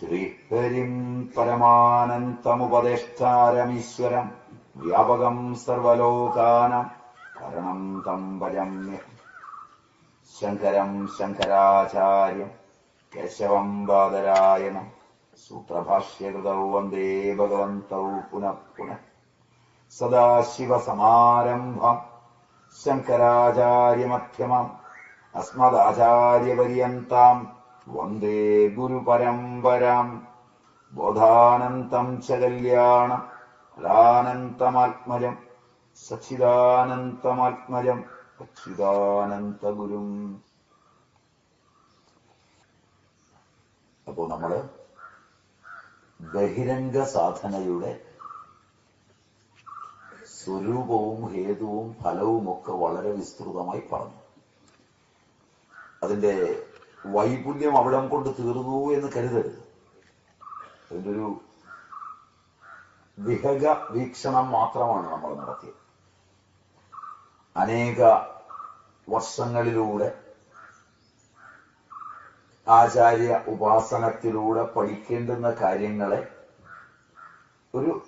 ശ്രീഹരിം പരമാനന്തമുപദേഷ്ടാരമീശ്വരം വ്യാപകം സർവലോകാനം കരണം തം ഭജമ്യ ശങ്കരം ശങ്കരാചാര്യം കേശവം ബാദരായണം സൂത്രഭാഷ്യകൃതൗ വന്ദേ ഭഗവന്തൗ പുനഃ പുനഃ സദാശിവസമാരംഭം ശങ്കരാചാര്യമധ്യമം അസ്മദാചാര്യപര്യന്താം വന്ദേ ഗുരുപരമ്പരാം. ബോധാനന്തം ച കല്യാണം ഫലാനന്തമാത്മജം സച്ചിദാനന്തമാത്മജം അച്യുതാനന്തഗുരും അപ്പോ നമ്മൾ ബഹിരംഗ സാധനയുടെ സ്വരൂപവും ഹേതുവും ഫലവുമൊക്കെ വളരെ വിസ്തൃതമായി പറഞ്ഞു. അതിന്റെ വൈപുല്യം അവിടം കൊണ്ട് തീർന്നു എന്ന് കരുതരുത്. അതിന്റെ ഒരു വിഹക വീക്ഷണം മാത്രമാണ് നമ്മൾ നടത്തിയത്. അനേക വർഷങ്ങളിലൂടെ ആചാര്യ ഉപാസനത്തിലൂടെ പഠിക്കേണ്ടുന്ന കാര്യങ്ങളെ ഒരു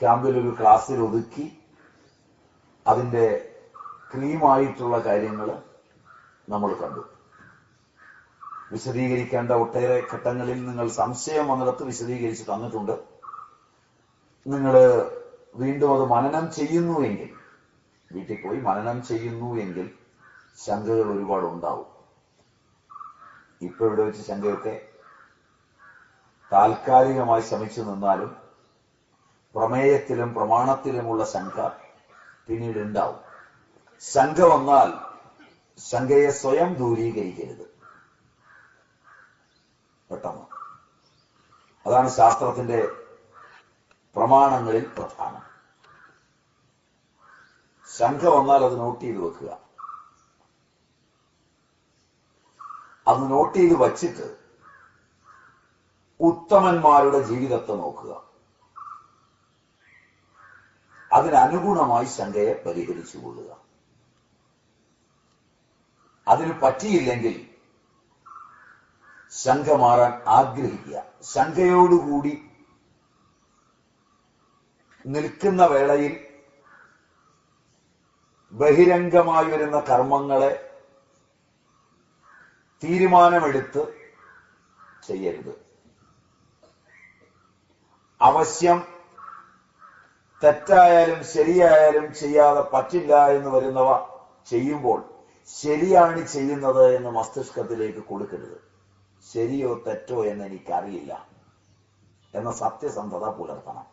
ക്യാമ്പിൽ ഒരു ക്ലാസ്സിൽ ഒതുക്കി അതിന്റെ ക്രീമായിട്ടുള്ള കാര്യങ്ങൾ നമ്മൾ കണ്ടു. വിശദീകരിക്കേണ്ട ഒട്ടേറെ ഘട്ടങ്ങളിൽ നിങ്ങൾ സംശയം വന്നിടത്ത് വിശദീകരിച്ച് തന്നിട്ടുണ്ട്. നിങ്ങൾ വീണ്ടും അത് മനനം ചെയ്യുന്നുവെങ്കിൽ വീട്ടിൽ പോയി മനനം ചെയ്യുന്നു എങ്കിൽ ശങ്കകൾ ഒരുപാട് ഉണ്ടാവും. ഇപ്പൊ ഇവിടെ വെച്ച് ശങ്കയൊക്കെ താൽക്കാലികമായി ശ്രമിച്ചു നിന്നാലും പ്രമേയത്തിലും പ്രമാണത്തിലുമുള്ള ശങ്ക പിന്നീട് ഉണ്ടാവും. ശങ്ക വന്നാൽ ശങ്കയെ സ്വയം ദൂരീകരിക്കരുത്. പെട്ടെന്ന്. അതാണ് ശാസ്ത്രത്തിന്റെ പ്രമാണങ്ങളിൽ പ്രധാനം. ശങ്ക വന്നാൽ അത് നോട്ട് ചെയ്ത് വെക്കുക. അത് നോട്ട് ചെയ്ത് വച്ചിട്ട് ഉത്തമന്മാരുടെ ജീവിതത്തെ നോക്കുക. അതിനനുഗുണമായി ശങ്കയെ പരിഹരിച്ചു കൊള്ളുക. അതിന് പറ്റിയില്ലെങ്കിൽ ശങ്ക മാറാൻ ആഗ്രഹിക്കുക. ശങ്കയോടുകൂടി നിൽക്കുന്ന വേളയിൽ ബഹിരംഗമായി വരുന്ന കർമ്മങ്ങളെ തീരുമാനമെടുത്ത് ചെയ്യരുത്. അവശ്യം തെറ്റായാലും ശരിയായാലും ചെയ്യാതെ പറ്റില്ല എന്ന് വരുന്നവ ചെയ്യുമ്പോൾ ശരിയാണ് ചെയ്യുന്നത് എന്ന് മസ്തിഷ്കത്തിലേക്ക് കൊടുക്കരുത്. ശരിയോ തെറ്റോ എന്ന് എനിക്കറിയില്ല എന്ന സത്യസന്ധത പുലർത്തണം.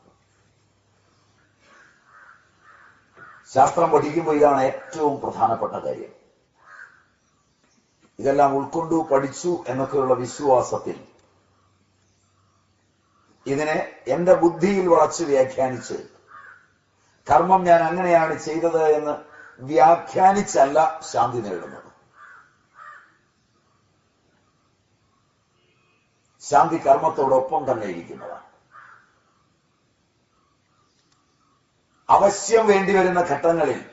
ശാസ്ത്രം പഠിക്കുമ്പോൾ ഇതാണ് ഏറ്റവും പ്രധാനപ്പെട്ട കാര്യം. ഇതെല്ലാം ഉൾക്കൊണ്ടു പഠിച്ചു എന്നൊക്കെയുള്ള വിശ്വാസത്തിൽ ഇതിനെ എന്റെ ബുദ്ധിയിൽ വളച്ച് വ്യാഖ്യാനിച്ച് കർമ്മം ഞാൻ അങ്ങനെയാണ് ചെയ്തത് എന്ന് വ്യാഖ്യാനിച്ചല്ല ശാന്തി നേടുന്നത്. ശാന്തി കർമ്മത്തോടൊപ്പം തന്നെ ഇരിക്കുന്നതാണ്. അവശ്യം വേണ്ടിവരുന്ന ഘട്ടങ്ങളിൽ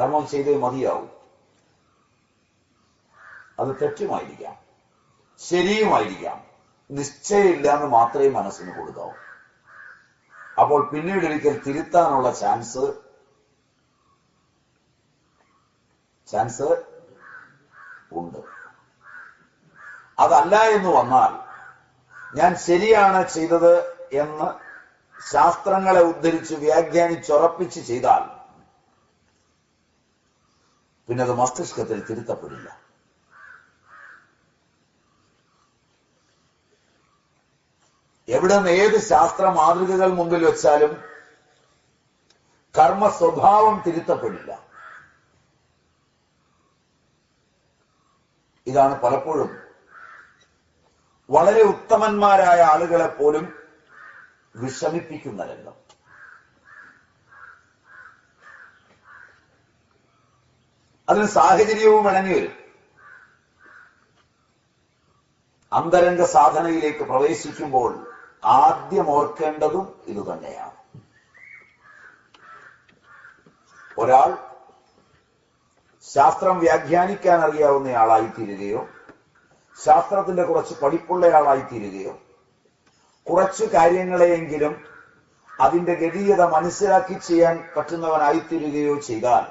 കർമ്മം ചെയ്തേ മതിയാവും. അത് തെറ്റുമായിരിക്കാം ശരിയുമായിരിക്കാം. നിശ്ചയമില്ല എന്ന് മാത്രമേ മനസ്സിന് കൊടുക്കാവൂ. അപ്പോൾ പിന്നീട് ഒരിക്കൽ തിരുത്താനുള്ള ചാൻസ് ചാൻസ് ഉണ്ട്. അതല്ല എന്ന് വന്നാൽ ഞാൻ ശരിയാണ് ചെയ്തത് എന്ന് ശാസ്ത്രങ്ങളെ ഉദ്ധരിച്ച് വ്യാഖ്യാനിച്ചുറപ്പിച്ച് ചെയ്താൽ പിന്നെ അത് മസ്തിഷ്കത്തിൽ തിരുത്തപ്പെടില്ല. എവിടെ നിന്ന് ഏത് ശാസ്ത്ര മാതൃകകൾ മുമ്പിൽ വെച്ചാലും കർമ്മ സ്വഭാവം തിരുത്തപ്പെടില്ല. ഇതാണ് പലപ്പോഴും വളരെ ഉത്തമന്മാരായ ആളുകളെ പോലും വിഷമിപ്പിക്കുന്ന രംഗം അതിന് സാഹചര്യവും ഇണങ്ങി വരും അന്തരംഗ സാധനയിലേക്ക് പ്രവേശിക്കുമ്പോൾ ആദ്യം ഓർക്കേണ്ടതും ഇതുതന്നെയാണ് ഒരാൾ ശാസ്ത്രം വ്യാഖ്യാനിക്കാൻ അറിയാവുന്നയാളായി തീരുകയോ ശാസ്ത്രത്തിന്റെ കുറച്ച് പഠിപ്പുള്ളയാളായി തീരുകയോ കുറച്ച് കാര്യങ്ങളെയെങ്കിലും അതിന്റെ ഗതീയത മനസ്സിലാക്കി ചെയ്യാൻ പറ്റുന്നവനായിത്തീരുകയോ ചെയ്താൽ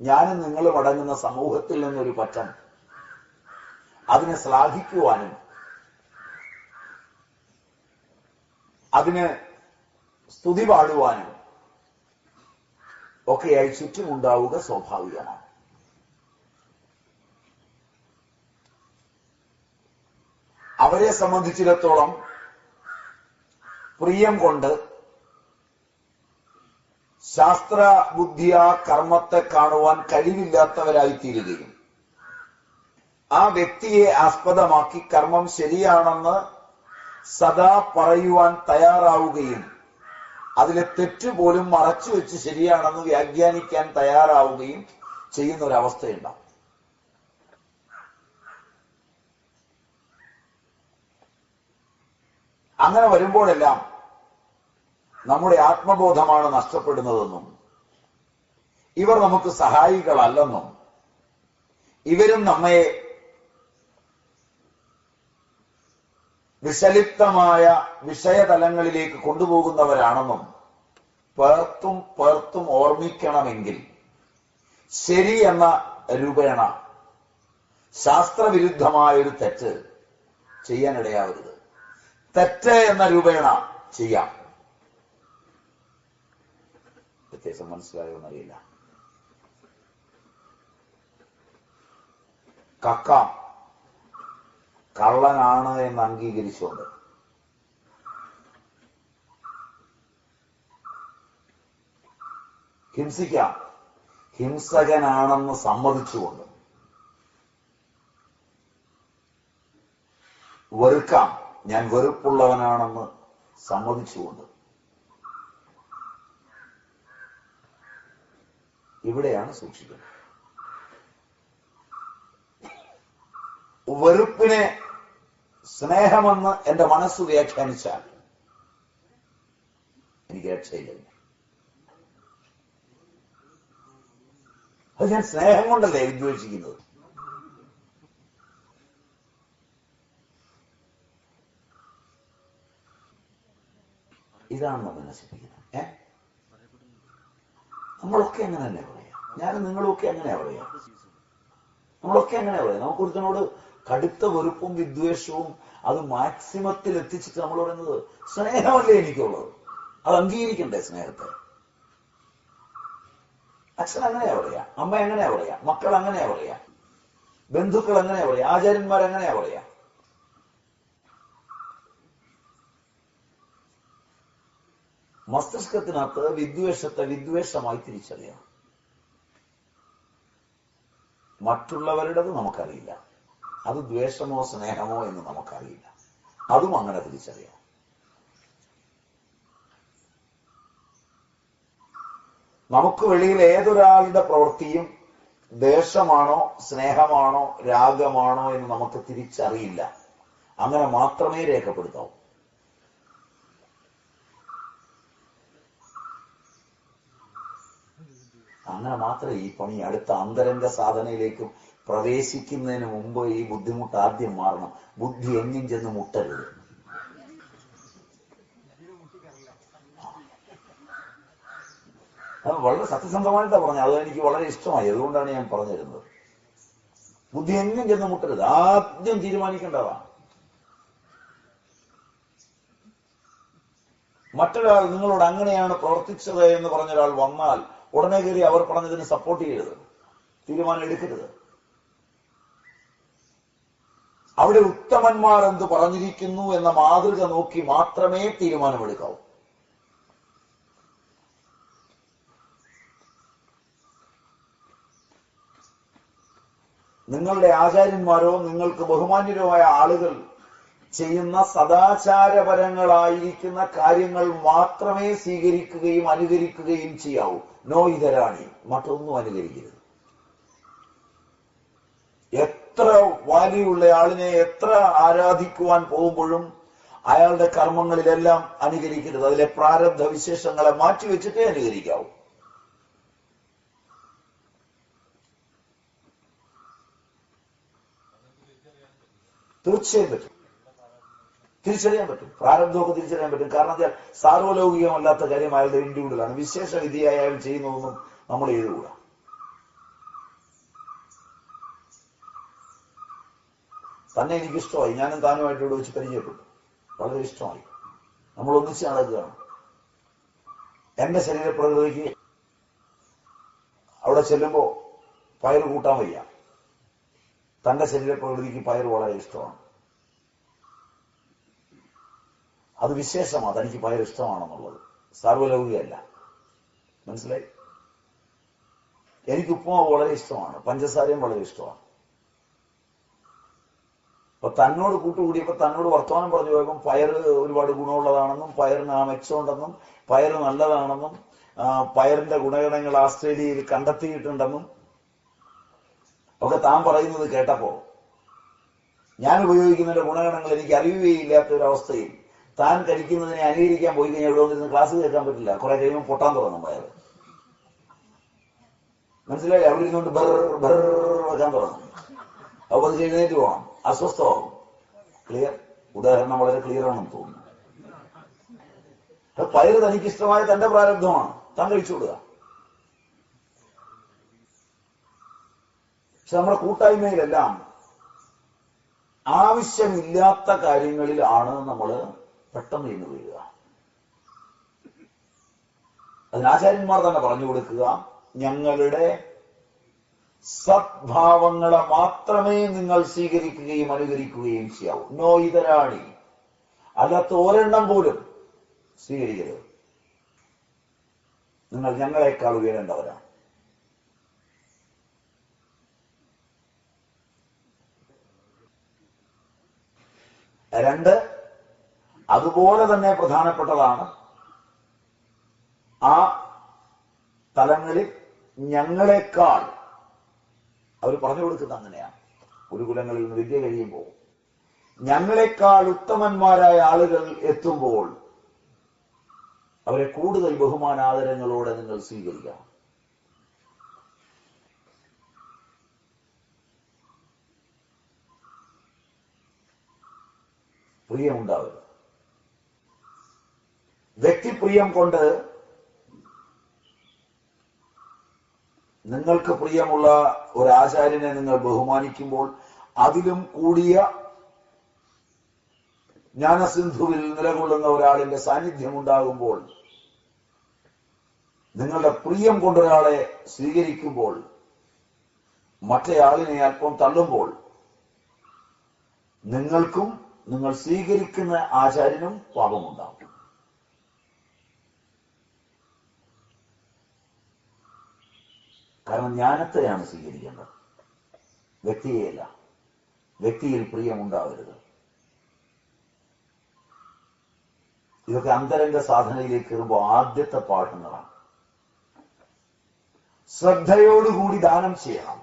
ഞാനും നിങ്ങളും അടങ്ങുന്ന സമൂഹത്തിൽ നിന്നൊരു പറ്റം. അതിനെ ശ്ലാഘിക്കുവാനും അതിന് സ്തുതി പാടുവാനും ഒക്കെയായി ചുറ്റുമുണ്ടാവുക സ്വാഭാവികമാണ്. അവരെ സംബന്ധിച്ചിടത്തോളം പ്രിയം കൊണ്ട് ശാസ്ത്ര ബുദ്ധിയ കർമ്മത്തെ കാണുവാൻ കഴിവില്ലാത്തവരായി തീരുകയും ആ വ്യക്തിയെ ആസ്പദമാക്കി കർമ്മം ശരിയാണെന്ന് സദാ പറയുവാൻ തയ്യാറാവുകയും അതിലെ തെറ്റ് പോലും മറച്ചു വെച്ച് ശരിയാണെന്ന് വ്യാഖ്യാനിക്കാൻ തയ്യാറാവുകയും ചെയ്യുന്ന ഒരവസ്ഥയുണ്ടാവും അങ്ങനെ വരുമ്പോഴെല്ലാം നമ്മുടെ ആത്മബോധമാണ് നഷ്ടപ്പെടുന്നതെന്നും ഇവർ നമുക്ക് സഹായികളല്ലെന്നും ഇവരും നമ്മെ വിഷലിപ്തമായ വിഷയതലങ്ങളിലേക്ക് കൊണ്ടുപോകുന്നവരാണെന്നും പേർത്തും പേർത്തും ഓർമ്മിക്കണമെങ്കിൽ ശരി എന്ന രൂപേണ ശാസ്ത്രവിരുദ്ധമായൊരു തെറ്റ് ചെയ്യാനിടയാവരുത്. തെറ്റ് എന്ന രൂപേണ ചെയ്യാം. വ്യത്യാസം മനസ്സിലായോ എന്നറിയില്ല. കക്കാം. കള്ളനാണ് എന്ന് അംഗീകരിച്ചുകൊണ്ട്. ഹിംസിക്കാം. ഹിംസകനാണെന്ന് സമ്മതിച്ചുകൊണ്ട്. വെറുക്കാം. ഞാൻ വെറുപ്പുള്ളവനാണെന്ന് സമ്മതിച്ചുകൊണ്ട്. ഇവിടെയാണ് സൂക്ഷിക്കുന്നത്. വെറുപ്പിനെ സ്നേഹമെന്ന് എന്റെ മനസ്സ് വ്യാഖ്യാനിച്ചാൽ എനിക്ക് രക്ഷയില്ല. അത് ഞാൻ സ്നേഹം കൊണ്ടല്ലേ വിദ്വേഷിക്കുന്നത് ഇതാണ് നമ്മൾ നശിപ്പിക്കുന്നത്. ഏ? നമ്മളൊക്കെ തന്നെ പറയാം. ഞാനും നിങ്ങളൊക്കെ അങ്ങനെയാ പറയാം. നമ്മളൊക്കെ അങ്ങനെ പറയാം. നമുക്ക് ഒരുത്തനോട് കടുത്ത വെറുപ്പും വിദ്വേഷവും അത് മാക്സിമത്തിൽ എത്തിച്ചിട്ട് നമ്മൾ പറയുന്നത് സ്നേഹമല്ലേ എനിക്കുള്ളത്? അത് അംഗീകരിക്കണ്ടേ സ്നേഹത്തെ? അച്ഛൻ അങ്ങനെയാ പറയാ. അമ്മ എങ്ങനെയാ പറയാ. മക്കൾ അങ്ങനെയാ പറയാ. ബന്ധുക്കൾ എങ്ങനെയാ പറയാ. ആചാര്യന്മാർ എങ്ങനെയാ പറയാ. മസ്തിഷ്കത്തിനകത്ത് വിദ്വേഷത്തെ വിദ്വേഷമായി തിരിച്ചറിയാം മറ്റുള്ളവരുടേത് നമുക്കറിയില്ല. അത് ദ്വേഷമോ സ്നേഹമോ എന്ന് നമുക്കറിയില്ല. അതും അങ്ങനെ തിരിച്ചറിയാം നമുക്ക് വെളിയിൽ ഏതൊരാളുടെ പ്രവൃത്തിയും ദേഷമാണോ സ്നേഹമാണോ രാഗമാണോ എന്ന് നമുക്ക് തിരിച്ചറിയില്ല. അങ്ങനെ മാത്രമേ രേഖപ്പെടുത്താവൂ. അങ്ങനെ മാത്രമേ ഈ പണി അടുത്ത അന്തരംഗ സാധനയിലേക്ക് പ്രവേശിക്കുന്നതിന് മുമ്പ് ഈ ബുദ്ധിമുട്ട് ആദ്യം മാറണം. ബുദ്ധി എങ്ങും ചെന്ന് മുട്ടരുത്. വളരെ സത്യസന്ധമായിട്ടാണ് പറഞ്ഞത്. അത് എനിക്ക് വളരെ ഇഷ്ടമായി. അതുകൊണ്ടാണ് ഞാൻ പറഞ്ഞിരുന്നത്. ബുദ്ധി എങ്ങും ചെന്ന് മുട്ടരുത്. ആദ്യം തീരുമാനിക്കേണ്ടതാണ് മറ്റൊരാൾ നിങ്ങളോട് അങ്ങനെയാണ് പ്രവർത്തിച്ചത് എന്ന് പറഞ്ഞൊരാൾ വന്നാൽ ഉടനെ കയറി അവർ പറഞ്ഞതിന് സപ്പോർട്ട് ചെയ്യരുത്. തീരുമാനം എടുക്കരുത്. അവിടെ ഉത്തമന്മാർ എന്ത് പറഞ്ഞിരിക്കുന്നു എന്ന മാതൃക നോക്കി മാത്രമേ തീരുമാനമെടുക്കാവൂ. നിങ്ങളുടെ ആചാര്യന്മാരോ നിങ്ങൾക്ക് ബഹുമാന്യരുമായ ആളുകൾ ചെയ്യുന്ന സദാചാരപരങ്ങളായിരിക്കുന്ന കാര്യങ്ങൾ മാത്രമേ സ്വീകരിക്കുകയും അനുകരിക്കുകയും ചെയ്യാവൂ. നോ ഇതരാണി. മറ്റൊന്നും അനുകരിക്കരുത്. എത്ര വാലിയുള്ള ആളിനെ എത്ര ആരാധിക്കുവാൻ പോകുമ്പോഴും അയാളുടെ കർമ്മങ്ങളിലെല്ലാം അനുകരിക്കരുത്. അതിലെ പ്രാരബ്ധ വിശേഷങ്ങളെ മാറ്റിവെച്ചിട്ടേ അനുകരിക്കാവൂ. തീർച്ചയായും പറ്റും. തിരിച്ചറിയാൻ പറ്റും. പ്രാരബ്ധമൊക്കെ തിരിച്ചറിയാൻ പറ്റും. കാരണം വെച്ചാൽ സാർവലൗകികമല്ലാത്ത കാര്യം അയാളുടെ ഇൻഡിവിഡലാണ് വിശേഷ വിധിയായ അയാൾ ചെയ്യുന്നതൊന്നും നമ്മൾ ചെയ്തുകൂടാ തന്നെ എനിക്ക് ഇഷ്ടമായി ഞാനും താനുമായിട്ട് ഇവിടെ വെച്ച് പരിചയപ്പെട്ടു. വളരെ ഇഷ്ടമായി. നമ്മൾ ഒന്നിച്ച് നടക്കുകയാണ്. എന്റെ ശരീരപ്രകൃതിക്ക് അവിടെ ചെല്ലുമ്പോ പയർ കൂട്ടാൻ വയ്യ. തന്റെ ശരീരപ്രകൃതിക്ക് പയർ വളരെ ഇഷ്ടമാണ്. അത് വിശേഷമാണ്. തനിക്ക് ഭയങ്കര ഇഷ്ടമാണെന്നുള്ളത്. സർവലൗകികല്ല മനസ്സിലായി? എനിക്ക് ഉപ്പുമാവ് വളരെ ഇഷ്ടമാണ്. പഞ്ചസാരയും വളരെ ഇഷ്ടമാണ്. അപ്പൊ തന്നോട് കൂട്ടുകൂടിയപ്പോ തന്നോട് വർത്തമാനം പറഞ്ഞു പോയപ്പോൾ പയർ ഒരുപാട് ഗുണമുള്ളതാണെന്നും പയറിന് ആ മെച്ചമുണ്ടെന്നും പയർ നല്ലതാണെന്നും പയറിന്റെ ഗുണഗണങ്ങൾ ആസ്ട്രേലിയയിൽ കണ്ടെത്തിയിട്ടുണ്ടെന്നും ഒക്കെ താൻ പറയുന്നത് കേട്ടപ്പോ ഞാൻ ഉപയോഗിക്കുന്നതിന്റെ ഗുണഗണങ്ങൾ എനിക്ക് അറിയുകയില്ലാത്ത അവസ്ഥയിൽ താൻ കഴിക്കുന്നതിനെ അനുകരിക്കാൻ പോയി കഴിഞ്ഞാൽ ഇവിടെ വന്നിരുന്ന് ക്ലാസ് കേൾക്കാൻ പറ്റില്ല. കുറെ കഴിയുമ്പോൾ പൊട്ടാൻ തുടങ്ങും വയറ് മനസ്സിലായി അവിടെ ഇരുന്നുകൊണ്ട് ബർ ബർ വെക്കാൻ തുടങ്ങും. അപ്പൊ അത് എഴുന്നേറ്റ് പോകണം അസ്വസ്ഥമാകും ക്ലിയർ ഉദാഹരണം വളരെ ക്ലിയർ ആണെന്ന് തോന്നുന്നു. പയറ് പയർ തനിക്ക് ഇഷ്ടമായ തന്റെ പ്രാരബ്ധമാണ്. താൻ കഴിച്ചു കൊടുക്ക പക്ഷെ നമ്മുടെ കൂട്ടായ്മയിലെല്ലാം ആവശ്യമില്ലാത്ത കാര്യങ്ങളിലാണ് നമ്മൾ പെട്ടെന്ന് ഇന്ന് വീഴുക. അതിനാചാര്യന്മാർ തന്നെ പറഞ്ഞു കൊടുക്കുക ഞങ്ങളുടെ സദ്ഭാവങ്ങളെ മാത്രമേ നിങ്ങൾ സ്വീകരിക്കുകയും അനുകരിക്കുകയും ചെയ്യാവൂ. നോ ഇതരാണി. അല്ലാത്ത ഒരെണ്ണം പോലും സ്വീകരിക്കരുത്. നിങ്ങൾ ഞങ്ങളെക്കാൾ ഉയരേണ്ടവരാണ്. രണ്ട് അതുപോലെ തന്നെ പ്രധാനപ്പെട്ടതാണ് ആ തലങ്ങളിൽ ഞങ്ങളെക്കാൾ അവർ പറഞ്ഞു കൊടുക്കുന്നത് അങ്ങനെയാണ്. ഗുരുകുലങ്ങളിൽ നിന്ന് വിദ്യ കഴിയുമ്പോൾ ഞങ്ങളെക്കാൾ ഉത്തമന്മാരായ ആളുകൾ എത്തുമ്പോൾ അവരെ കൂടുതൽ ബഹുമാനാദരങ്ങളോടെ നിങ്ങൾ സ്വീകരിക്കണം പ്രിയമുണ്ടാവരുത്. വ്യക്തിപ്രിയം കൊണ്ട് നിങ്ങൾക്ക് പ്രിയമുള്ള ഒരു ആചാര്യനെ നിങ്ങൾ ബഹുമാനിക്കുമ്പോൾ അതിലും കൂടിയ ജ്ഞാനസിന്ധുവിൽ നിലകൊള്ളുന്ന ഒരാളിന്റെ സാന്നിധ്യം ഉണ്ടാകുമ്പോൾ നിങ്ങളുടെ പ്രിയം കൊണ്ടൊരാളെ സ്വീകരിക്കുമ്പോൾ മറ്റേയാളിനെ അല്പം തള്ളുമ്പോൾ നിങ്ങൾക്കും നിങ്ങൾ സ്വീകരിക്കുന്ന ആചാര്യനും പാപമുണ്ടാകും കാരണം ജ്ഞാനത്തെയാണ് സ്വീകരിക്കേണ്ടത്. വ്യക്തിയെയല്ല വ്യക്തിയിൽ പ്രിയമുണ്ടാവരുത്. ഇതൊക്കെ അന്തരംഗ സാധനയിലേക്ക് കയറുമ്പോൾ ആദ്യത്തെ പാഠങ്ങളാണ്. ശ്രദ്ധയോടുകൂടി ദാനം ചെയ്യണം.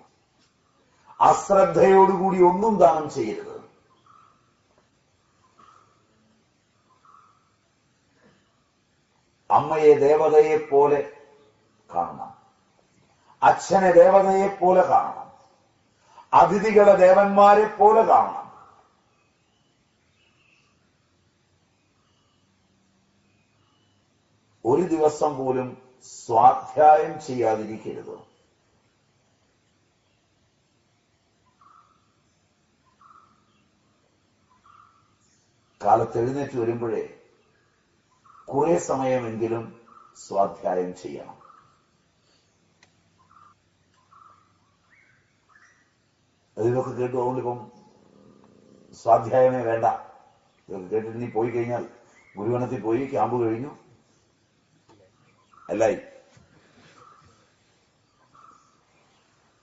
അശ്രദ്ധയോടുകൂടി ഒന്നും ദാനം ചെയ്യരുത്. അമ്മയെ ദേവതയെ പോലെ കാണണം. അച്ഛനെ ദേവതയെ പോലെ കാണണം. അതിഥികളെ ദേവന്മാരെ പോലെ കാണണം. ഒരു ദിവസം പോലും സ്വാധ്യായം ചെയ്യാതിരിക്കരുത്. കാലത്ത് എഴുന്നേറ്റ് വരുമ്പോഴേ കുറെ സമയമെങ്കിലും സ്വാധ്യായം ചെയ്യണം. ഇതൊക്കെ കേട്ടു അതുകൊണ്ടിപ്പം സ്വാധ്യായമേ വേണ്ട. ഇതൊക്കെ കേട്ടിട്ട് നീ പോയി കഴിഞ്ഞാൽ ഗുരുവനത്തിൽ പോയി ക്യാമ്പ് കഴിഞ്ഞു. അല്ലായി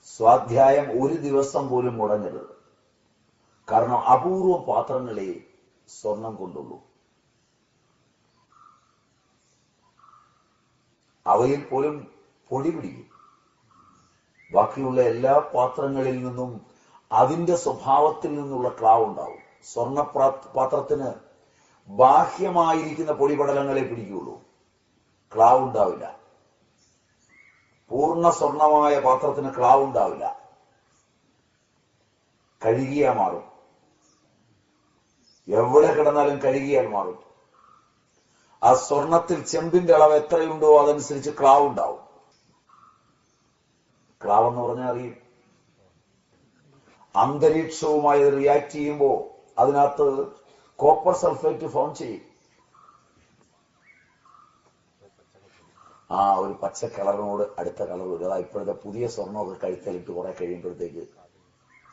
സ്വാധ്യായം ഒരു ദിവസം പോലും മുടങ്ങരുത്. കാരണം അപൂർവ പാത്രങ്ങളെ സ്വർണം കൊണ്ടുള്ളൂ. അവയിൽ പോലും പൊടി പിടിക്കും. ബാക്കിയുള്ള എല്ലാ പാത്രങ്ങളിൽ നിന്നും അതിന്റെ സ്വഭാവത്തിൽ നിന്നുള്ള ക്ലാവ് ഉണ്ടാവും. സ്വർണ പാത്രത്തിന് ബാഹ്യമായിരിക്കുന്ന പൊടിപടലങ്ങളെ പിടിക്കുകയുള്ളൂ. ക്ലാവ് ഉണ്ടാവില്ല. പൂർണ സ്വർണമായ പാത്രത്തിന് ക്ലാവ് ഉണ്ടാവില്ല. കഴുകിയാ മാറും. എവിടെ കിടന്നാലും കഴുകിയാൽ മാറും. ആ സ്വർണത്തിൽ ചെമ്പിന്റെ അളവ് എത്രയുണ്ടോ അതനുസരിച്ച് ക്ലാവ് ഉണ്ടാവും. ക്ലാവ് എന്ന് പറഞ്ഞാൽ അറിയും. അന്തരീക്ഷവുമായി റിയാക്ട് ചെയ്യുമ്പോൾ അതിനകത്ത് കോപ്പർ സൾഫേറ്റ് ഫോം ചെയ്യും. ആ ഒരു പച്ച കളറിനോട് അടുത്ത കളർ വരും. അതാ ഇപ്പോഴത്തെ പുതിയ സ്വർണമൊക്കെ കഴുത്തലിട്ട് കുറെ കഴിയുമ്പോഴത്തേക്ക്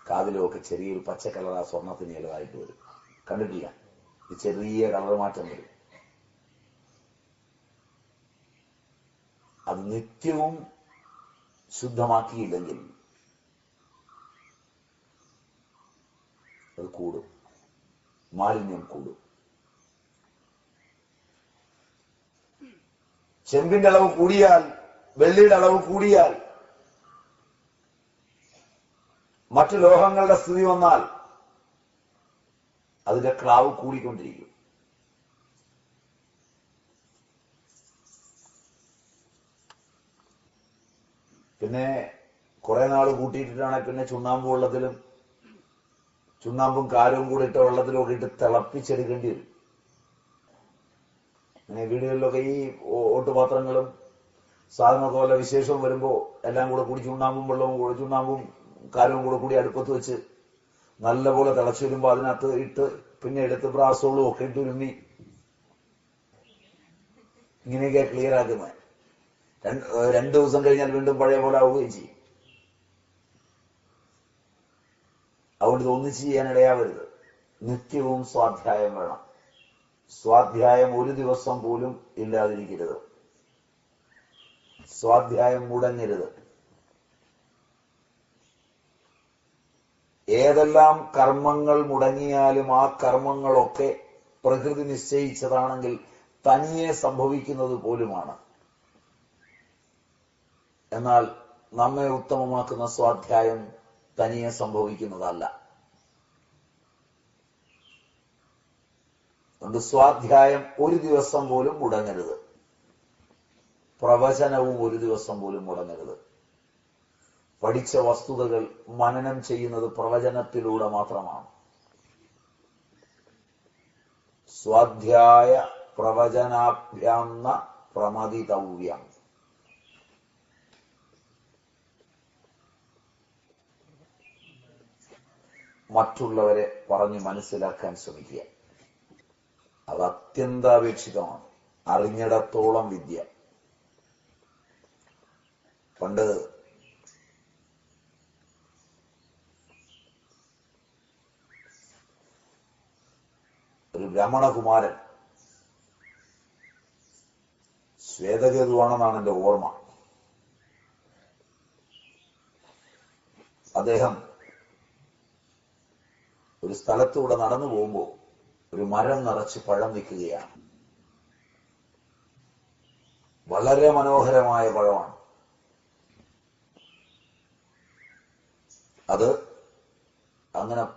കാതിലുമൊക്കെ ചെറിയൊരു പച്ച കളർ ആ സ്വർണത്തിന് ചിലതായിട്ട് വരും. കണ്ടിട്ടില്ല? ചെറിയ കളർ മാറ്റം വരും. അത് നിത്യവും ശുദ്ധമാക്കിയില്ലെങ്കിൽ അത് കൂടും. മാലിന്യം കൂടും. ചെമ്പിന്റെ അളവ് കൂടിയാൽ വെള്ളിയുടെ അളവ് കൂടിയാൽ മറ്റു ലോഹങ്ങളുടെ സ്ഥിതി വന്നാൽ അതിന്റെ ക്ലാവ് കൂടിക്കൊണ്ടിരിക്കും. പിന്നെ കുറെ നാൾ കൂട്ടിയിട്ടിട്ടാണ് പിന്നെ ചുണ്ണാമ്പ് വെള്ളത്തിലും ചുണ്ണാമ്പും കാരവും കൂടി ഇട്ട വെള്ളത്തിലൊക്കെ ഇട്ട് തിളപ്പിച്ചെടുക്കേണ്ടി വരും. അങ്ങനെ വീടുകളിലൊക്കെ ഈ ഓട്ടുപാത്രങ്ങളും സാധനമൊക്കെ വല്ല വിശേഷവും വരുമ്പോൾ എല്ലാം കൂടെ കൂടി ചുണ്ണാമ്പും വെള്ളവും കൂടെ ചുണ്ണാമ്പും കാരവും കൂടെ കൂടി അടുപ്പത്ത് വെച്ച് നല്ലപോലെ തിളച്ചു വരുമ്പോൾ അതിനകത്ത് ഇട്ട് പിന്നെ എടുത്ത് ബ്രാസോളും ഒക്കെ ഇട്ട് ഉരുമി. ഇങ്ങനെയൊക്കെ ക്ലിയർ ആക്കുന്നത്. രണ്ട് ദിവസം കഴിഞ്ഞാൽ വീണ്ടും പഴയ പോലെ ആവുകയും ചെയ്യും. ഒന്നിച്ച് ചെയ്യാൻ ഇടയാവരുത് നിത്യവും സ്വാധ്യായം വേണം. സ്വാധ്യായം ഒരു ദിവസം പോലും ഇല്ലാതിരിക്കരുത്. സ്വാധ്യായം മുടങ്ങരുത്. ഏതെല്ലാം കർമ്മങ്ങൾ മുടങ്ങിയാലും ആ കർമ്മങ്ങളൊക്കെ പ്രകൃതി നിശ്ചയിച്ചതാണെങ്കിൽ തനിയെ സംഭവിക്കുന്നത് പോലുമാണ്. എന്നാൽ നമ്മെ ഉത്തമമാക്കുന്ന സ്വാധ്യായം തനിയെ സംഭവിക്കുന്നതല്ല. അതുകൊണ്ട് സ്വാധ്യായം ഒരു ദിവസം പോലും മുടങ്ങരുത്. പ്രവചനവും ഒരു ദിവസം പോലും മുടങ്ങരുത്. പഠിച്ച വസ്തുതകൾ മനനം ചെയ്യുന്നത് പ്രവചനത്തിലൂടെ മാത്രമാണ്. സ്വാധ്യായ പ്രവചനാഭ്യാന്ന പ്രമതിതവ്യം മറ്റുള്ളവരെ പറഞ്ഞു മനസ്സിലാക്കാൻ ശ്രമിക്കുക. അത് അത്യന്താപേക്ഷിതമാണ്. അറിഞ്ഞിടത്തോളം വിദ്യ. പണ്ട് ഒരു ബ്രാഹ്മണകുമാരൻ ശ്വേതകേതുവാണെന്നാണ് എന്റെ ഓർമ്മ. അദ്ദേഹം ഒരു സ്ഥലത്തൂടെ നടന്നു പോകുമ്പോൾ ഒരു മരം നിറച്ച് പഴം നിൽക്കുകയാണ് വളരെ മനോഹരമായ പഴമാണ്. അത് അങ്ങനെ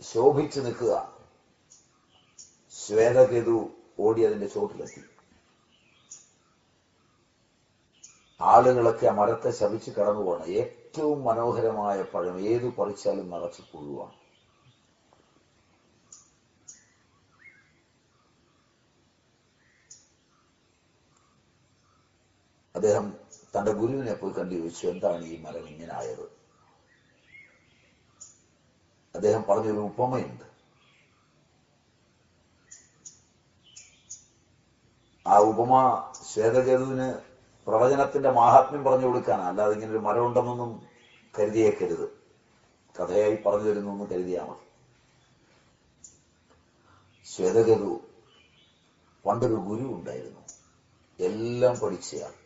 ശോഭിച്ചു നിൽക്കുക. ശ്വേതകേതു ഓടി അതിന്റെ ചോട്ടിലെത്തി. ആളുകളൊക്കെ ആ മരത്തെ ശപിച്ച് കടന്നു പോകണം ഏറ്റവും മനോഹരമായ പഴം ഏതു പറിച്ചാലും നിറച്ച് പുഴുവാണ്. അദ്ദേഹം തന്റെ ഗുരുവിനെ പോയി കണ്ടു ചോദിച്ചു എന്താണ് ഈ മരം ഇങ്ങനെ ആയത് അദ്ദേഹം പറഞ്ഞൊരു ഉപമയുണ്ട്. ആ ഉപമ ശ്വേതകേതുവിന് പ്രവചനത്തിന്റെ മാഹാത്മ്യം പറഞ്ഞു കൊടുക്കാനാണ്. അല്ലാതെ ഇങ്ങനെ ഒരു മരം ഉണ്ടെന്നൊന്നും കരുതിയേക്കരുത്. കഥയായി പറഞ്ഞു തരുന്നു കരുതിയാൽ മതി. ശ്വേതകേതു പണ്ടൊരു ഗുരു ഉണ്ടായിരുന്നു. എല്ലാം പഠിച്ചയാൾ.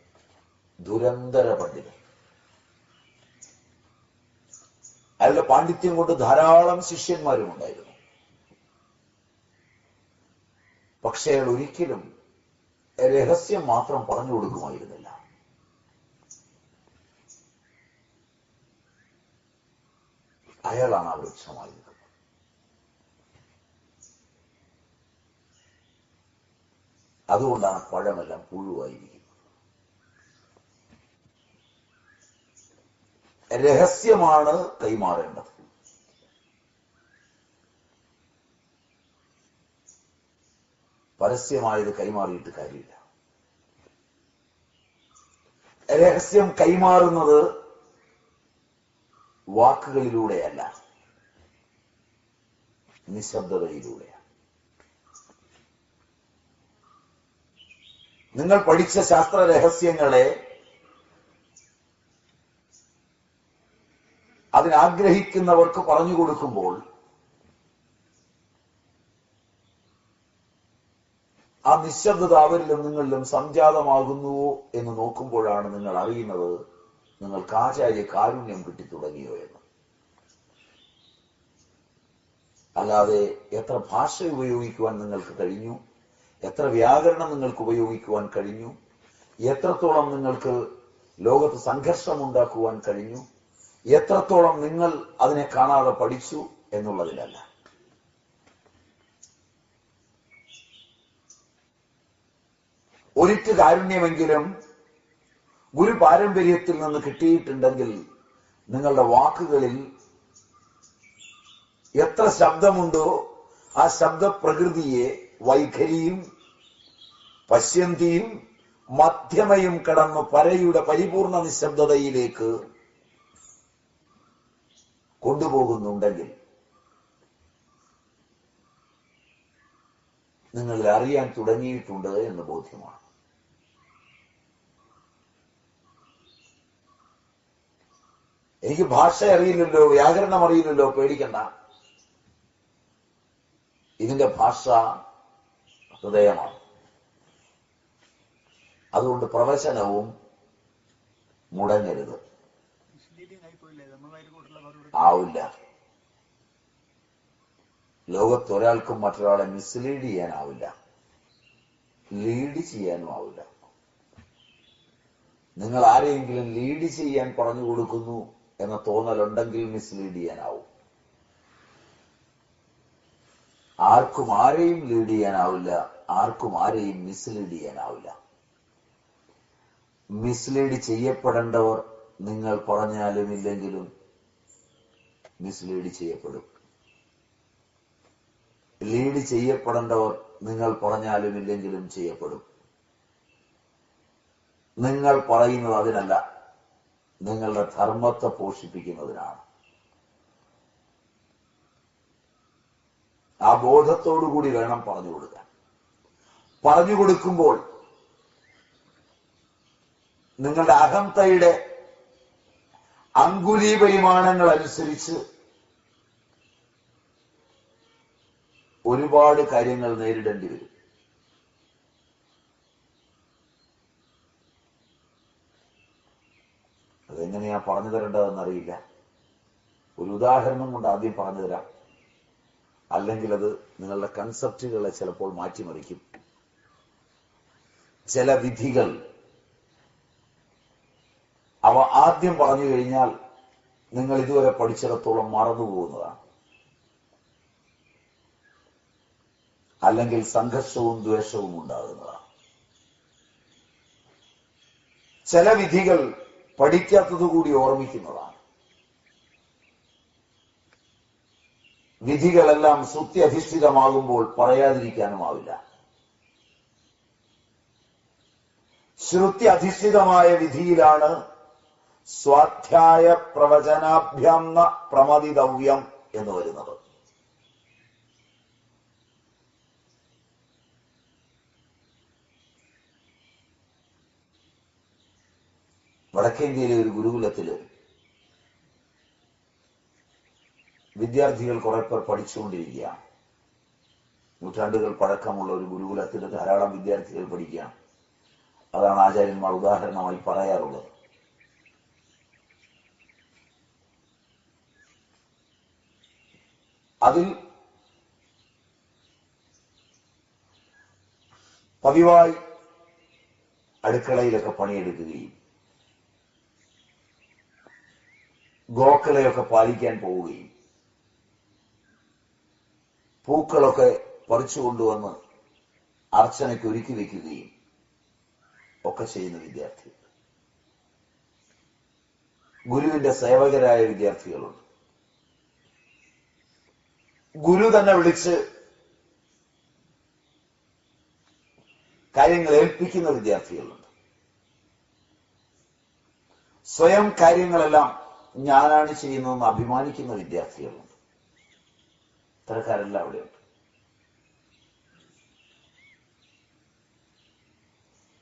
ദുരന്തര പണ്ഡിതൻ അയാളുടെ പാണ്ഡിത്യം കൊണ്ട് ധാരാളം ശിഷ്യന്മാരും ഉണ്ടായിരുന്നു പക്ഷെ അയാൾ ഒരിക്കലും രഹസ്യം മാത്രം പറഞ്ഞു കൊടുക്കുമായിരുന്നില്ല. അയാളാണ് ആ വൃക്ഷമായി അതുകൊണ്ടാണ് പഴമെല്ലാം പുഴുവായിരിക്കുന്നത് രഹസ്യമാണ് കൈമാറേണ്ടത്. പരസ്യമായത് കൈമാറിയിട്ട് കാര്യമില്ല. രഹസ്യം കൈമാറുന്നത് വാക്കുകളിലൂടെയല്ല നിശബ്ദതയിലൂടെയാണ്. നിങ്ങൾ പഠിച്ച ശാസ്ത്ര രഹസ്യങ്ങളെ അതിനാഗ്രഹിക്കുന്നവർക്ക് പറഞ്ഞു കൊടുക്കുമ്പോൾ ആ നിശബ്ദത അവരിലും നിങ്ങളിലും സംജാതമാകുന്നുവോ എന്ന് നോക്കുമ്പോഴാണ് നിങ്ങൾ അറിയുന്നത് നിങ്ങൾക്ക് ആചാര്യ കാരുണ്യം കിട്ടിത്തുടങ്ങിയോ എന്ന്. അല്ലാതെ എത്ര ഭാഷ ഉപയോഗിക്കുവാൻ നിങ്ങൾക്ക് കഴിഞ്ഞു? എത്ര വ്യാകരണം നിങ്ങൾക്ക് ഉപയോഗിക്കുവാൻ കഴിഞ്ഞു? എത്രത്തോളം നിങ്ങൾക്ക് ലോകത്ത് സംഘർഷം ഉണ്ടാക്കുവാൻ കഴിഞ്ഞു? എത്രത്തോളം നിങ്ങൾ അതിനെ കാണാതെ പഠിച്ചു എന്നുള്ളതിലല്ല. ഒരിറ്റ് കാരുണ്യമെങ്കിലും ഗുരു പാരമ്പര്യത്തിൽ നിന്ന് കിട്ടിയിട്ടുണ്ടെങ്കിൽ നിങ്ങളുടെ വാക്കുകളിൽ എത്ര ശബ്ദമുണ്ടോ ആ ശബ്ദ പ്രകൃതിയെ വൈഖരിയും പശ്യന്തിയും മധ്യമയും കടന്ന് പരയുടെ പരിപൂർണ നിശബ്ദതയിലേക്ക് കൊണ്ടുപോകുന്നുണ്ടെങ്കിൽ നിങ്ങൾ അറിയാൻ തുടങ്ങിയിട്ടുണ്ട് എന്ന് ബോധ്യമാണ്. എനിക്ക് ഭാഷ അറിയില്ലല്ലോ വ്യാകരണം അറിയില്ലല്ലോ പേടിക്കണ്ട. ഇതിന്റെ ഭാഷ ഹൃദയമാണ്. അതുകൊണ്ട് പ്രവചനവും മുടങ്ങരുത്. ആവില്ല. ലോകത്ത് ഒരാൾക്കും മറ്റൊരാളെ മിസ്ലീഡ് ചെയ്യാനാവില്ല. ലീഡ് ചെയ്യാനും ആവില്ല. നിങ്ങൾ ആരെയെങ്കിലും ലീഡ് ചെയ്യാൻ പറഞ്ഞു കൊടുക്കുന്നു എന്ന തോന്നലുണ്ടെങ്കിൽ മിസ്ലീഡ് ചെയ്യാനാവും. ആർക്കും ആരെയും ലീഡ് ചെയ്യാനാവില്ല ആർക്കും ആരെയും മിസ്ലീഡ് ചെയ്യാനാവില്ല. മിസ്ലീഡ് ചെയ്യപ്പെടേണ്ടവർ നിങ്ങൾ പറഞ്ഞാലും ഇല്ലെങ്കിലും മിസ്ലീഡ് ചെയ്യപ്പെടും. ലീഡ് ചെയ്യപ്പെടേണ്ടവർ നിങ്ങൾ പറഞ്ഞാലും ഇല്ലെങ്കിലും ചെയ്യപ്പെടും. നിങ്ങൾ പറയുന്നത് അതിനല്ല. നിങ്ങളുടെ ധർമ്മത്തെ പോഷിപ്പിക്കുന്നതിനാണ്. ആ ബോധത്തോടുകൂടി വേണം പറഞ്ഞു കൊടുക്കാൻ. പറഞ്ഞു കൊടുക്കുമ്പോൾ നിങ്ങളുടെ അഹന്തയുടെ അങ്കുലി പരിമാണങ്ങൾ അനുസരിച്ച് ഒരുപാട് കാര്യങ്ങൾ നേരിടേണ്ടി വരും. അതെങ്ങനെയാ പറഞ്ഞു തരേണ്ടതെന്ന് അറിയില്ല. ഒരു ഉദാഹരണം കൊണ്ട് ആദ്യം പറഞ്ഞു തരാം. അല്ലെങ്കിൽ അത് നിങ്ങളുടെ കൺസെപ്റ്റുകളെ ചിലപ്പോൾ മാറ്റിമറിക്കും. ചില വിധികൾ അവ ആദ്യം പറഞ്ഞു കഴിഞ്ഞാൽ നിങ്ങൾ ഇതുവരെ പഠിച്ചിടത്തോളം മറന്നുപോകുന്നതാണ്. അല്ലെങ്കിൽ സംഘർഷവും ദ്വേഷവും ഉണ്ടാകുന്നതാണ്. ചില വിധികൾ പഠിക്കാത്തതുകൂടി ഓർമ്മിക്കുന്നതാണ്. വിധികളെല്ലാം ശ്രുത്യധിഷ്ഠിതമാകുമ്പോൾ പറയാതിരിക്കാനുമാവില്ല ശ്രുതി അധിഷ്ഠിതമായ വിധിയിലാണ് സ്വാധ്യായ പ്രവചനാഭ്യാം പ്രമതിതവ്യം എന്ന് വരുന്നത്. വടക്കേന്ത്യയിലെ ഒരു ഗുരുകുലത്തിൽ വിദ്യാർത്ഥികൾ കുറെ പേർ പഠിച്ചുകൊണ്ടിരിക്കുകയാണ്. നൂറ്റാണ്ടുകൾ പഴക്കമുള്ള ഒരു ഗുരുകുലത്തിൽ ധാരാളം വിദ്യാർത്ഥികൾ പഠിക്കുകയാണ്. അതാണ് ആചാര്യന്മാർ ഉദാഹരണമായി പറയാറുള്ളത്. അതിൽ പതിവായി അടുക്കളയിലൊക്കെ പണിയെടുക്കുകയും ഗോക്കളയൊക്കെ പാലിക്കാൻ പോവുകയും പൂക്കളൊക്കെ പറിച്ചു കൊണ്ടുവന്ന് അർച്ചനയ്ക്ക് ഒരുക്കി വയ്ക്കുകയും ഒക്കെ ചെയ്യുന്ന വിദ്യാർത്ഥികൾ. ഗുരുവിന്റെ സേവകരായ വിദ്യാർത്ഥികളുണ്ട്. ഗുരു തന്നെ വിളിച്ച് കാര്യങ്ങൾ ഏൽപ്പിക്കുന്ന വിദ്യാർത്ഥികളുണ്ട്. സ്വയം കാര്യങ്ങളെല്ലാം ഞാനാണ് ചെയ്യുന്നതെന്ന് അഭിമാനിക്കുന്ന വിദ്യാർത്ഥികളുണ്ട്. ഇത്തരക്കാരെല്ലാം അവിടെയുണ്ട്.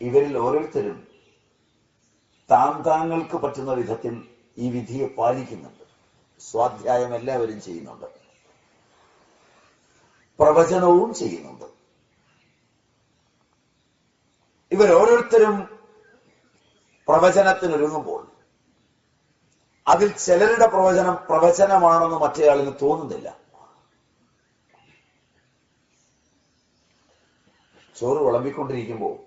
ഇവരിൽ ഓരോരുത്തരും താൻ താങ്കൾക്ക് പറ്റുന്ന വിധത്തിൽ ഈ വിധിയെ പാലിക്കുന്നുണ്ട്. സ്വാധ്യായം എല്ലാവരും ചെയ്യുന്നുണ്ട്. പ്രവചനവും ചെയ്യുന്നുണ്ട്. ഇവരോരോരുത്തരും പ്രവചനത്തിനൊരുങ്ങുമ്പോൾ അതിൽ ചിലരുടെ പ്രവചനം പ്രവചനമാണെന്ന് മറ്റേയാളിന് തോന്നുന്നില്ല. ചോറ് വിളമ്പിക്കൊണ്ടിരിക്കുമ്പോൾ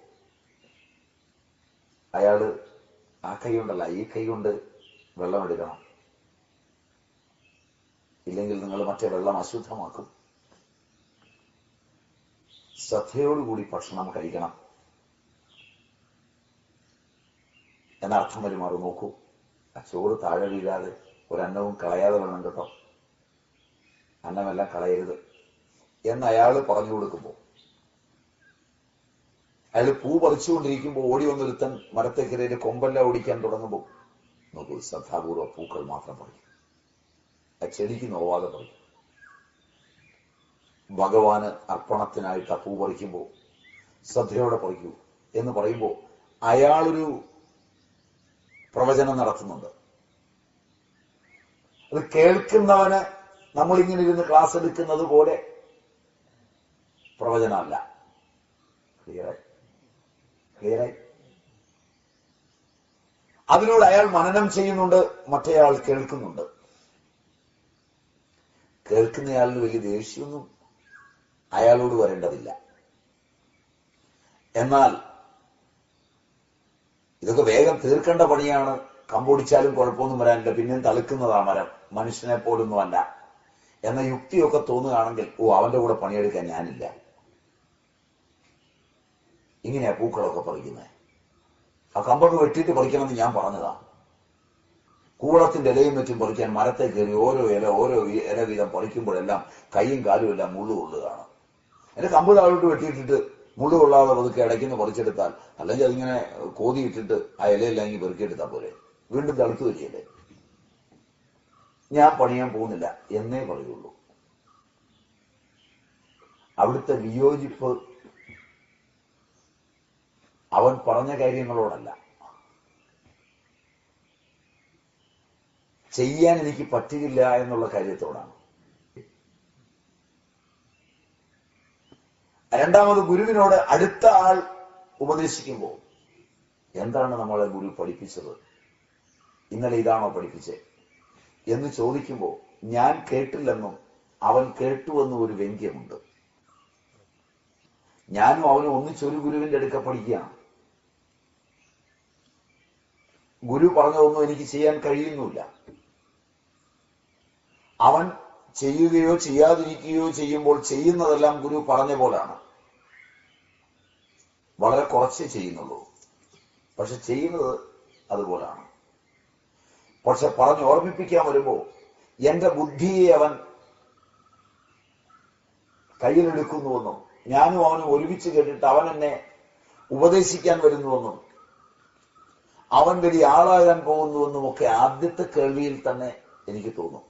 അയാൾ ആ കൈ കൊണ്ടല്ല ഈ കൈ കൊണ്ട് വെള്ളം എടുക്കണം. ഇല്ലെങ്കിൽ നിങ്ങൾ മറ്റേ വെള്ളം അശുദ്ധമാക്കും. ശ്രദ്ധയോടുകൂടി ഭക്ഷണം കഴിക്കണം. എന്നർത്ഥം വരുമാറു നോക്കൂ. ആ ചോറ് താഴെ വീഴാതെ ഒരന്നവും കളയാതെ വേണം കേട്ടോ. അന്നമെല്ലാം കളയരുത്. എന്ന് അയാൾ പറഞ്ഞു കൊടുക്കുമ്പോൾ അയാൾ പൂ പറിച്ചുകൊണ്ടിരിക്കുമ്പോൾ ഓടി വന്നൊരുത്തൻ മരത്തേക്കരയിൽ കൊമ്പെല്ലാം ഓടിക്കാൻ തുടങ്ങുമ്പോൾ നോക്കൂ ശ്രദ്ധാപൂർവ പൂക്കൾ മാത്രം പറിക്കും. ആ ചെടിക്ക് നോവാതെ പറിക്കും. ഭഗവാന് അർപ്പണത്തിനായിട്ട് ആ പൂ പറിക്കുമ്പോൾ ശ്രദ്ധയോടെ പറിക്കൂ എന്ന് പറയുമ്പോൾ അയാളൊരു പ്രവചനം നടത്തുന്നുണ്ട്. അത് കേൾക്കുന്നവന് നമ്മളിങ്ങനെ ഇരുന്ന് ക്ലാസ് എടുക്കുന്നത് പോലെ പ്രവചനമല്ല. ക്ലിയറായി ക്ലിയറായി അതിലൂടെ അയാൾ മനനം ചെയ്യുന്നുണ്ട് മറ്റേയാൾ കേൾക്കുന്നുണ്ട്. കേൾക്കുന്നയാളിന് വലിയ ദേഷ്യമൊന്നും അയാളോട് വരേണ്ടതില്ല. എന്നാൽ ഇതൊക്കെ വേഗം തീർക്കേണ്ട പണിയാണ്. കമ്പോടിച്ചാലും കുഴപ്പമൊന്നും വരാനില്ല. പിന്നെയും തളിക്കുന്നതാ മരം. മനുഷ്യനെ പോലൊന്നും അല്ല. എന്ന യുക്തിയൊക്കെ തോന്നുകയാണെങ്കിൽ ഓ അവന്റെ കൂടെ പണിയെടുക്കാൻ ഞാനില്ല. ഇങ്ങനെയാ പൂക്കളൊക്കെ പറിക്കുന്നത് ആ കമ്പൊക്കെ വെട്ടിയിട്ട് പറിക്കണമെന്ന് ഞാൻ പറഞ്ഞതാ. കൂളത്തിന്റെ ഇലയും മറ്റും പറിക്കാൻ മരത്തെ കയറി ഓരോ ഇല ഓരോ ഇല വീതം പറിക്കുമ്പോഴെല്ലാം കൈയും കാലും എല്ലാം മുള്ളു കൊള്ളുകയാണ്. എന്റെ കമ്പ് താഴോട്ട് വെട്ടിയിട്ടിട്ട് മുള്ളു കൊള്ളാതെ പതുക്കെ ഇടയ്ക്കുന്ന പറിച്ചെടുത്താൽ അല്ലെങ്കിൽ അതിങ്ങനെ കോതി ഇട്ടിട്ട് ആ ഇലയെല്ലാം ഇങ്ങനെ പെറുക്കിയെടുത്താൽ പോലെ വീണ്ടും തളുത്തു വരികയല്ലേ? ഞാൻ പണിയാൻ പോകുന്നില്ല എന്നേ പറയുള്ളൂ. അവിടുത്തെ വിയോജിപ്പ് അവൻ പറഞ്ഞ കാര്യങ്ങളോടല്ല. ചെയ്യാൻ എനിക്ക് പറ്റുകയില്ല എന്നുള്ള കാര്യത്തോടാണ്. രണ്ടാമത് ഗുരുവിനോട് അടുത്ത ആൾ ഉപദേശിക്കുമ്പോൾ എന്താണ് നമ്മളെ ഗുരു പഠിപ്പിച്ചത്? ഇന്നലെ ഇതാണോ പഠിപ്പിച്ചത് എന്ന് ചോദിക്കുമ്പോൾ ഞാൻ കേട്ടില്ലെന്നും അവൻ കേട്ടുവെന്നും ഒരു വ്യംഗ്യമുണ്ട്. ഞാനും അവനും ഒന്നിച്ചൊരു ഗുരുവിന്റെ അടുക്ക പഠിക്കുകയാണ്. ഗുരു പറഞ്ഞതൊന്നും എനിക്ക് ചെയ്യാൻ കഴിയുന്നില്ല. അവൻ ചെയ്യുകയോ ചെയ്യാതിരിക്കുകയോ ചെയ്യുമ്പോൾ ചെയ്യുന്നതെല്ലാം ഗുരു പറഞ്ഞ പോലാണ്. വളരെ കുറച്ചേ ചെയ്യുന്നുള്ളൂ. പക്ഷെ ചെയ്യുന്നത് അതുപോലാണ്. പക്ഷെ പറഞ്ഞ് ഓർമ്മിപ്പിക്കാൻ വരുമ്പോ എന്റെ ബുദ്ധിയെ അവൻ കയ്യിലെടുക്കുന്നുവെന്നും ഞാനും അവനും ഒരുമിച്ച് കേട്ടിട്ട് അവൻ എന്നെ ഉപദേശിക്കാൻ വരുന്നുവെന്നും അവൻ വലിയ ആളാകാൻ പോകുന്നുവെന്നും ഒക്കെ ആദ്യത്തെ കേൾവിയിൽ തന്നെ എനിക്ക് തോന്നും.